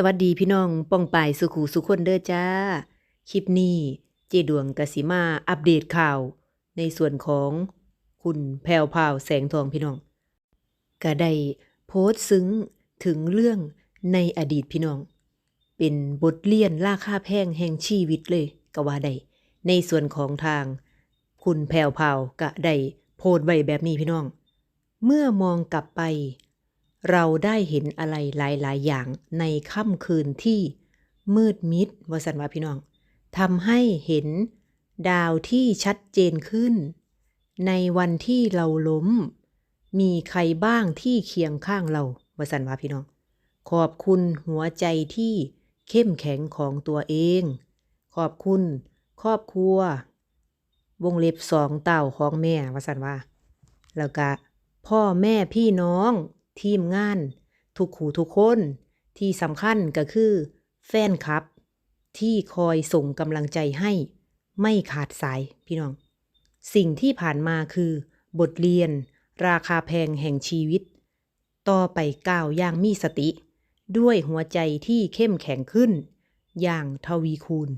สวัสดีพี่น้องป้องปายสุขูสุคนเด้อจ้า คลิปนี้เจดวงกสิมาอัปเดตข่าว ในส่วนของคุณแพวพาวแสงทองพี่น้องก็ได้โพสต์ซึ้งถึงเรื่องในอดีตพี่น้อง เป็นบทเรียนราคาแพงแห่งชีวิตเลยก็ว่าได้ในส่วนของทาง คุณแพวพาวก็ได้โพสต์ไว้แบบนี้พี่น้อง เมื่อมองกลับไป เราได้เห็นอะไรหลาย ๆ อย่างในค่ำคืนที่มืดมิดวสันวาพี่น้องทำให้เห็นดาวที่ชัดเจนขึ้น ในวันที่เราล้ม มีใครบ้างที่เคียงข้างเราวสันวาพี่น้อง ขอบคุณหัวใจที่เข้มแข็งของตัวเอง ขอบคุณครอบครัว วงเล็บสองเต่าของแม่วสันว่า แล้วก็พ่อแม่พี่น้อง ทีมงาน ทุกขู่ทุกคน ที่สำคัญก็คือ แฟนคลับ ที่คอยส่งกำลังใจให้ไม่ขาดสายพี่น้อง สิ่งที่ผ่านมาคือ บทเรียน ราคาแพงแห่งชีวิต ต่อไปก้าวอย่างมีสติ ด้วยหัวใจที่เข้มแข็งขึ้น อย่างทวีคูณ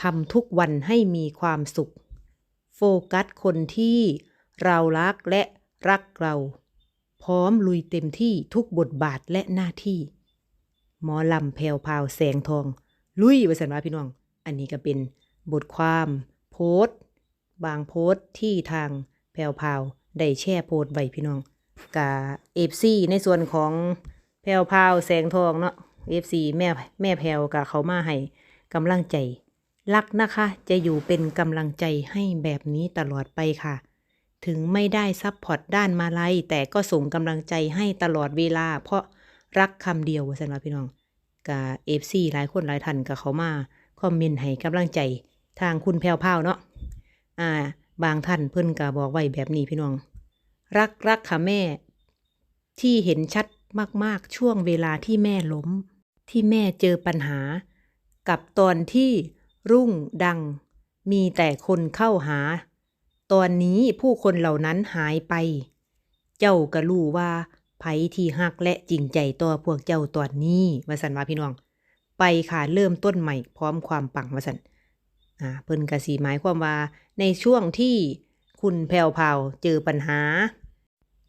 ทำทุกวันให้มีความสุข โฟกัสคนที่เรารักและรักเรา พร้อมลุยเต็มที่ทุกบทบาทและหน้าที่ หมอลำแพรวพาวแสงทอง ลุยไปสันว่าพี่น้อง อันนี้ก็เป็นบทความโพสต์ บางโพสต์ที่ทางแพรวพาวได้แช่โพสต์ไว้พี่น้องกาเอฟซีในส่วนของแพรวพาวแสงทองเนาะเอฟซีแม่แม่แพรวกับเขามาให้กำลังใจรักนะคะ จะอยู่เป็นกำลังใจให้แบบนี้ตลอดไปค่ะ ถึงไม่ได้ซัพพอร์ตด้านมาลัยแต่ก็ส่งกำลังใจให้ตลอดเวลา เพราะรักคำเดียวสันว่าพี่น้องกับเอฟซีหลายคนหลายท่านกับเขามาคอมเมนต์ให้กำลังใจทางคุณแพรวพาวเนาะอ่า บางท่านเพิ่นก็บอกไว้แบบนี้พี่น้อง รักรักค่ะแม่ ที่เห็นชัดมากๆช่วงเวลาที่แม่ล้ม ที่แม่เจอปัญหา กับตอนที่รุ่งดัง มีแต่คนเข้าหา ตอนนี้ผู้คนเหล่านั้นหายไป เจ้าก็รู้ว่าไผที่ฮักและจริงใจต่อพวกเจ้าตอนนี้ว่าสันว่าพี่น้อง ไปค่ะเริ่มต้นใหม่พร้อมความปังว่าสันอ่าเพิ่นกะสีหมายความว่า ในช่วงที่คุณแพรวพราเจอปัญหา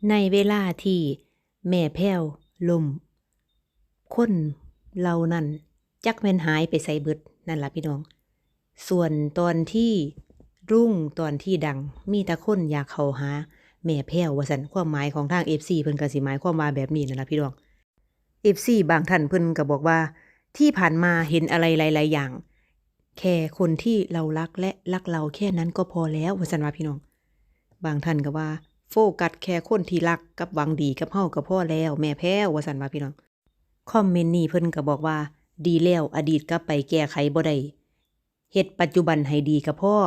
ในเวลาที่แม่แพ้วลมคนเหล่านั้น จักแม่นหายไปใส่เบิดนั่นล่ะพี่น้อง ส่วนตอนที่ รุ่งตอนที่ดังมีแต่คนอยากเข้าหา แม่แพ้วว่าสันความหมายของทาง FC เพิ่นก็สิหมายความว่าแบบนี้นั่นล่ะพี่น้อง FC บางท่านเพิ่นก็บอกว่า ที่ผ่านมาเห็นอะไรหลาย ๆ อย่าง แค่คนที่เรารักและรักเราแค่นั้นก็พอแล้วว่าสันว่าพี่น้อง บางท่านก็ว่า โฟกัสแค่คนที่รักกับหวังดีกับเฮาก็พอแล้ว แม่แพ้วว่าสันว่าพี่น้องคอมเมนต์นี้เพิ่นก็บอกว่า ดีแล้วอดีตกลับไปแก้ไขบ่ได้เฮ็ดปัจจุบันให้ดีกับพ่อ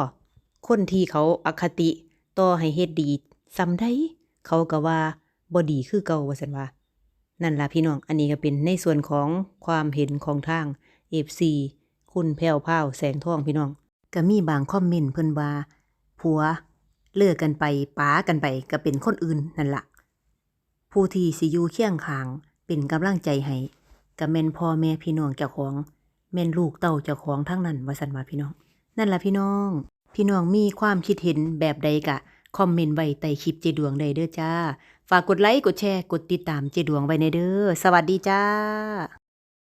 คนที่เขาอคติต่อให้เฮ็ดดีซำได้เขาก็ว่าบ่ดีคือเก่าว่าซั่นว่า นั่นล่ะพี่น้อง อันนี้ก็เป็นในส่วนของความเห็นของทาง FC คุณแพรวพราวแสงทองพี่น้อง ก็มีบางคอมเมนต์เพิ่นว่าผัวเลิกกันไปป้ากันไปก็เป็นคนอื่นนั่นล่ะ ผู้ที่สิอยู่เคียงข้างเป็นกำลังใจให้ก็แม่นพ่อแม่พี่น้องเจ้าของแม่นลูกเต้าเจ้าของทั้งนั้นว่าสันว่าพี่น้อง นั่นล่ะพี่น้อง พี่น้องมีความคิดเห็นแบบใดกะ คอมเมนต์ไว้ใต้คลิปเจดวงได้เด้อจ้า ฝากกดไลค์ กดแชร์ กดติดตามเจดวงไว้ในเด้อ สวัสดีจ้า